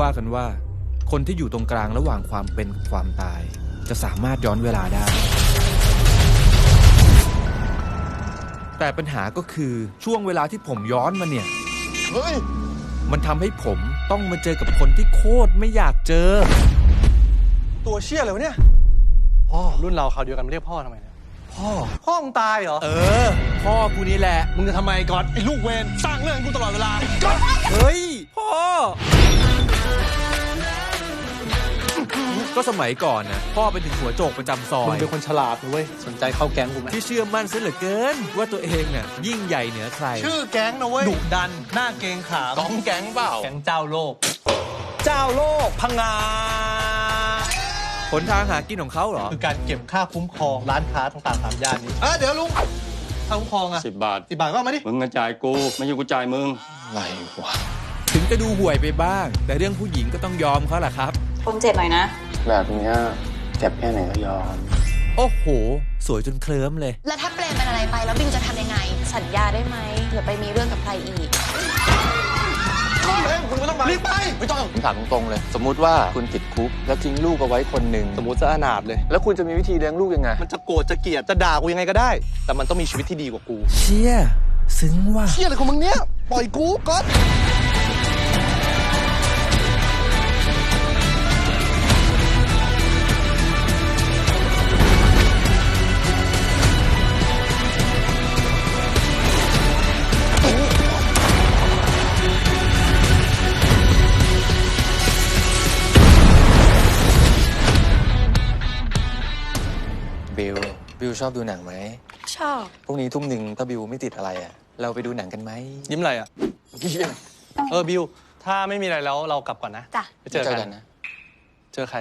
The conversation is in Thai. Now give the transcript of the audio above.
ว่ากันว่า คนที่อยู่ตรงกลางระหว่างความเป็นกับความตาย จะสามารถย้อนเวลาได้ แต่ปัญหาก็คือช่วงเวลาที่ผมย้อนมาเนี่ย เฮ้ย มันทำให้ผมต้องมาเจอกับคนที่โคตรไม่อยากเจอ ตัวเชี่ยอะไรวะเนี่ย พ่อ รุ่นเราเขาวเดียวกันไม่เรียกพ่อทำไมเนี่ย พ่อ พ่อมึงตายเหรอ เออ พ่อกูนี่แหละ มึงจะทำไมก๊อตไอ้ลูกเวรสร้างเรื่องให้กูตลอดเวลาก๊อตเฮ้ย ก็สมัยก่อนนะพ่อเป็นถึงหัวโจกประจำซอมึงย เป็นคนฉลาดนะเว้ยสนใจเข้าแก๊งกูไหมที่เชื่อมั่นซะเหลือเกิน ว่าตัวเองน่ะยิ่งใหญ่เหนือใคร ชื่อแก๊งนะเว้ยดุดัน หน้าเกรงขามกองแก๊งเปล่า แก๊งเจ้าโลก เจ้าโลกพังงาผลทางหากินของเขาเหรอ คือการเก็บค่าคุ้มครองร้านค้าต่างๆตามย่านนี้เออเดี๋ยวลุงค่าคุ้มครองอะสิบบาท สิบบาทก็เอามาดิมึงกระจายกู ไม่ใช่กูจ่ายมึง อะไรวะ ถึงจะดูห่วยไปบ้าง แต่เรื่องผู้หญิงก็ต้องยอมเขาแหละครับ ผมเจ็บหน่อยนะ แบบเนี้ยเจ็บแค่ไหนก็ยอม โอ้โห สวยจนเคลิ้มเลย แล้วถ้าเปรมเป็นอะไรไปแล้วบิงจะทำยังไง สัญญาได้ไหมอย่าไปมีเรื่องกับใครอีก รีบไป ไม่ต้องผมถามตรงๆเลย สมมุติว่าคุณติดคุก แล้วทิ้งลูกเอาไว้คนหนึ่งสมมติจะอนาถเลย แล้วคุณจะมีวิธีเลี้ยงลูกยังไง มันจะโกรธจะเกลียดจะด่ากูยังไงก็ได้ แต่มันต้องมีชีวิตที่ดีกว่ากูเชี่ย ซึ้งว่ะ เชี่ยอะไรของมึงเนี่ยปล่อยกูก๊อต บิลบิลชอบดูหนังไหม ชอบ พรุ่งนี้ทุ่มหนึ่งถ้าบิลไม่ติดอะไรอะ เราไปดูหนังกันไหมยิ้มอะไรอะ เออบิว ถ้าไม่มีอะไรแล้วเรากลับก่อนนะจ้ะ ไปเจอเจอกักันนนะ เจอใคร